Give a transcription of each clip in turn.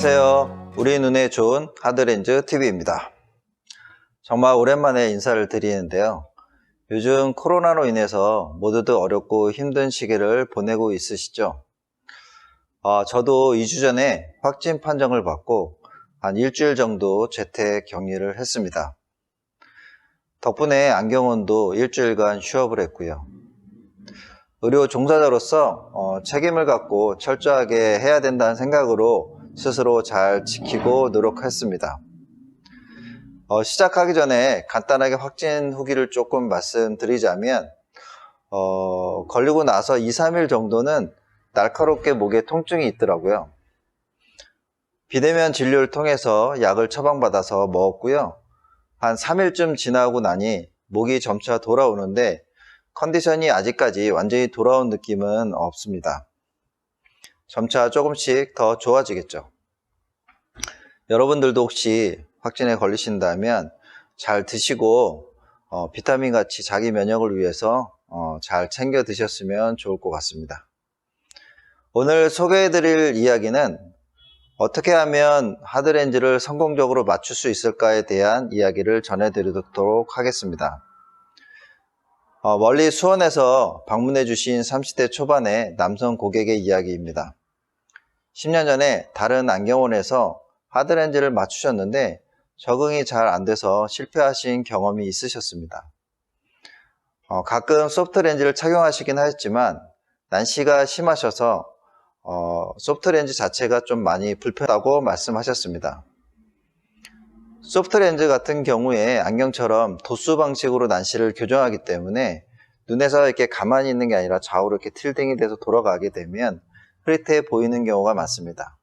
안녕하세요. 우리 눈에 좋은 하드렌즈 TV입니다. 정말 오랜만에 인사를 드리는데요. 요즘 코로나로 인해서 모두들 어렵고 힘든 시기를 보내고 있으시죠? 아, 저도 2주 전에 확진 판정을 받고 한 일주일 정도 재택 격리를 했습니다. 덕분에 안경원도 일주일간 휴업을 했고요. 의료 종사자로서 어, 책임을 갖고 철저하게 해야 된다는 생각으로 스스로 잘 지키고 노력했습니다. 어, 시작하기 전에 간단하게 확진 후기를 조금 말씀드리자면 어, 걸리고 나서 2, 3일 정도는 날카롭게 목에 통증이 있더라고요. 비대면 진료를 통해서 약을 처방받아서 먹었고요. 한 3일쯤 지나고 나니 목이 점차 돌아오는데 컨디션이 아직까지 완전히 돌아온 느낌은 없습니다. 점차 조금씩 더 좋아지겠죠. 여러분들도 혹시 확진에 걸리신다면 잘 드시고 어, 비타민 같이 자기 면역을 위해서 어, 잘 챙겨 드셨으면 좋을 것 같습니다. 오늘 소개해드릴 이야기는 어떻게 하면 하드렌즈를 성공적으로 맞출 수 있을까에 대한 이야기를 전해드리도록 하겠습니다. 어, 멀리 수원에서 방문해 주신 30대 초반의 남성 고객의 이야기입니다. 10년 전에 다른 안경원에서 하드렌즈를 맞추셨는데 적응이 잘 안 돼서 실패하신 경험이 있으셨습니다. 어, 가끔 소프트렌즈를 착용하시긴 하였지만 난시가 심하셔서 어, 소프트렌즈 자체가 좀 많이 불편하다고 말씀하셨습니다. 소프트렌즈 같은 경우에 안경처럼 도수 방식으로 난시를 교정하기 때문에 눈에서 이렇게 가만히 있는 게 아니라 좌우로 이렇게 틸딩이 돼서 돌아가게 되면 흐릿해 보이는 경우가 많습니다.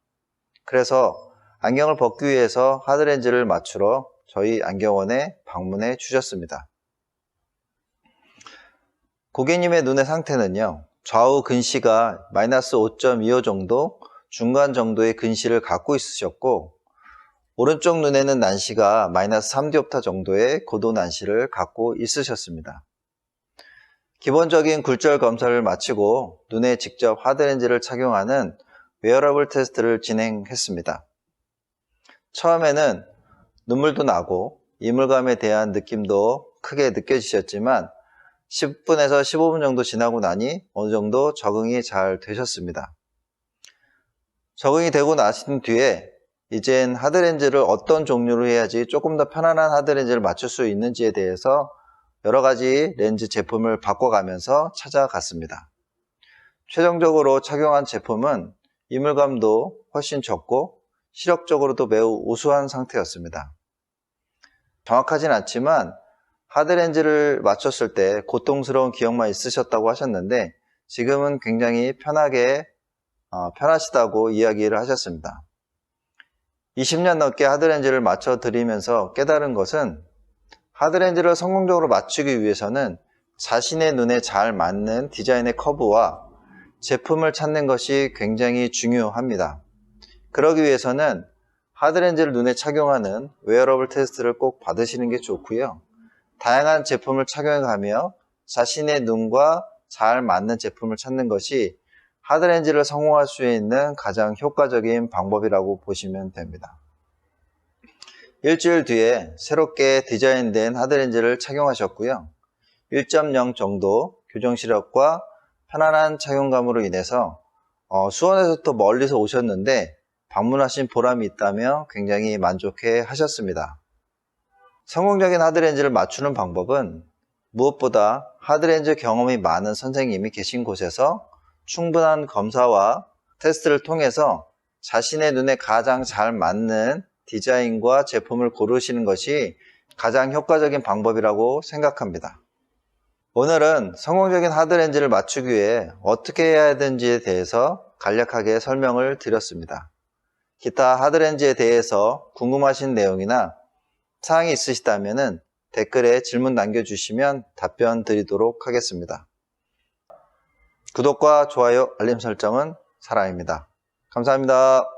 그래서 안경을 벗기 위해서 하드렌즈를 맞추러 저희 안경원에 방문해 주셨습니다. 고객님의 눈의 상태는요, 좌우 근시가 마이너스 5.25 정도, 중간 정도의 근시를 갖고 있으셨고, 오른쪽 눈에는 난시가 마이너스 3디옵타 정도의 고도 난시를 갖고 있으셨습니다. 기본적인 굴절 검사를 마치고 눈에 직접 하드렌즈를 착용하는 웨어러블 테스트를 진행했습니다. 처음에는 눈물도 나고 이물감에 대한 느낌도 크게 느껴지셨지만 10분에서 15분 정도 지나고 나니 어느 정도 적응이 잘 되셨습니다. 적응이 되고 나신 뒤에 이젠 하드렌즈를 어떤 종류로 해야지 조금 더 편안한 하드렌즈를 맞출 수 있는지에 대해서 여러 가지 렌즈 제품을 바꿔가면서 찾아갔습니다. 최종적으로 착용한 제품은 이물감도 훨씬 적고 시력적으로도 매우 우수한 상태였습니다. 정확하진 않지만 하드렌즈를 맞췄을 때 고통스러운 기억만 있으셨다고 하셨는데 지금은 굉장히 편하게 어, 편하시다고 이야기를 하셨습니다. 20년 넘게 하드렌즈를 맞춰 드리면서 깨달은 것은 하드렌즈를 성공적으로 맞추기 위해서는 자신의 눈에 잘 맞는 디자인의 커브와 제품을 찾는 것이 굉장히 중요합니다. 그러기 위해서는 하드렌즈를 눈에 착용하는 웨어러블 테스트를 꼭 받으시는 게 좋고요. 다양한 제품을 착용하며 자신의 눈과 잘 맞는 제품을 찾는 것이 하드렌즈를 성공할 수 있는 가장 효과적인 방법이라고 보시면 됩니다. 일주일 뒤에 새롭게 디자인된 하드렌즈를 착용하셨고요. 1.0 정도 교정 시력과 편안한 착용감으로 인해서 어, 수원에서 또 멀리서 오셨는데 방문하신 보람이 있다며 굉장히 만족해 하셨습니다. 성공적인 하드렌즈를 맞추는 방법은 무엇보다 하드렌즈 경험이 많은 선생님이 계신 곳에서 충분한 검사와 테스트를 통해서 자신의 눈에 가장 잘 맞는 디자인과 제품을 고르시는 것이 가장 효과적인 방법이라고 생각합니다. 오늘은 성공적인 하드렌즈를 맞추기 위해 어떻게 해야 되는지에 대해서 간략하게 설명을 드렸습니다. 기타 하드렌즈에 대해서 궁금하신 내용이나 사항이 있으시다면 댓글에 질문 남겨주시면 답변 드리도록 하겠습니다. 구독과 좋아요, 알림 설정은 사랑입니다. 감사합니다.